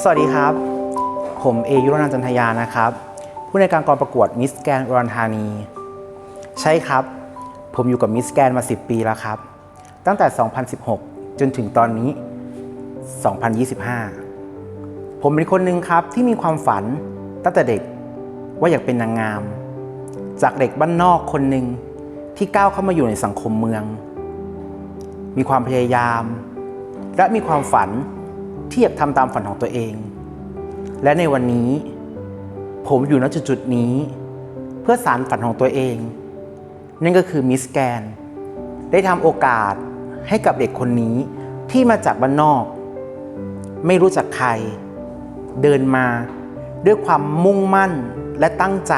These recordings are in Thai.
สวัสดีครับ ผมเอยุรนันท์จันทยานะครับ ผู้ในการกองประกวดมิสแกนอุดรธานี ใช่ครับ ผมอยู่กับมิสแกนมา 10 ปีแล้วครับ ตั้งแต่ 2016 จนถึงตอนนี้ 2025 ผมเป็นคนหนึ่งครับที่มีความฝันตั้งแต่เด็กว่าอยากเป็นนางงาม จากเด็กบ้านนอกคนหนึ่งที่ก้าวเข้ามาอยู่ในสังคมเมือง มีความพยายาม และมีความฝัน ที่อยากทำตามฝันของตัวเอง และในวันนี้ ผมอยู่ณจุดๆนี้ เพื่อสารฝันของตัวเอง นั่นก็คือมิสแกน ได้ทำโอกาสให้กับเด็กคนนี้ที่มาจากบ้านนอก ไม่รู้จักใคร เดินมาด้วยความมุ่งมั่นและตั้งใจ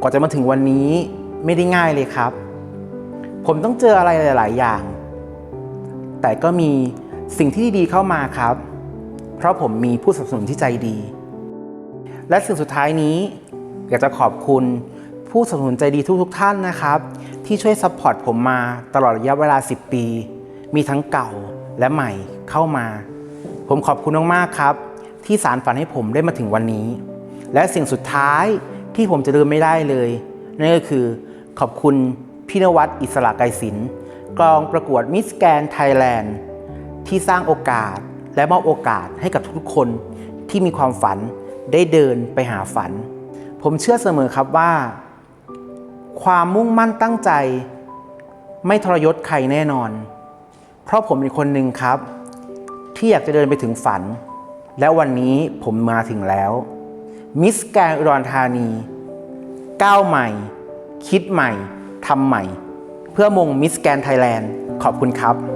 กว่าจะมาถึงวันนี้ไม่ได้ง่ายเลยครับ ผมต้องเจออะไรหลาย ๆ อย่าง แต่ก็มี สิ่งที่ดีๆเข้ามาครับ เพราะผมมีผู้สนับสนุนที่ใจดี และสิ่งสุดท้ายนี้ อยากจะขอบคุณผู้สนับสนุนใจดีทุกๆท่านนะครับ ที่ช่วยซัพพอร์ตผมมาตลอดระยะเวลา 10 ปี มีทั้งเก่าและใหม่เข้ามา ผมขอบคุณมากๆครับ ที่สารฝันให้ผมได้มาถึงวันนี้ และสิ่งสุดท้ายที่ผมจะลืมไม่ได้เลย นั่นก็คือขอบคุณพี่นวัดอิสระไกรศิลป์กองประกวดมิสแกนไทยแลนด์ ที่สร้างโอกาสและมอบโอกาสให้กับทุกคนที่มีความฝันได้เดินไปหาฝัน ผมเชื่อเสมอครับว่า ความมุ่งมั่นตั้งใจ ไม่ทรยศใครแน่นอน เพราะผมเป็นคนหนึ่งครับ ที่อยากจะเดินไปถึงฝัน และวันนี้ผมมาถึงแล้ว มิสแกรนอุดรธานี ก้าวใหม่ คิดใหม่ทำใหม่ เพื่อมงมิสแกรนไทยแลนด์ขอบคุณครับ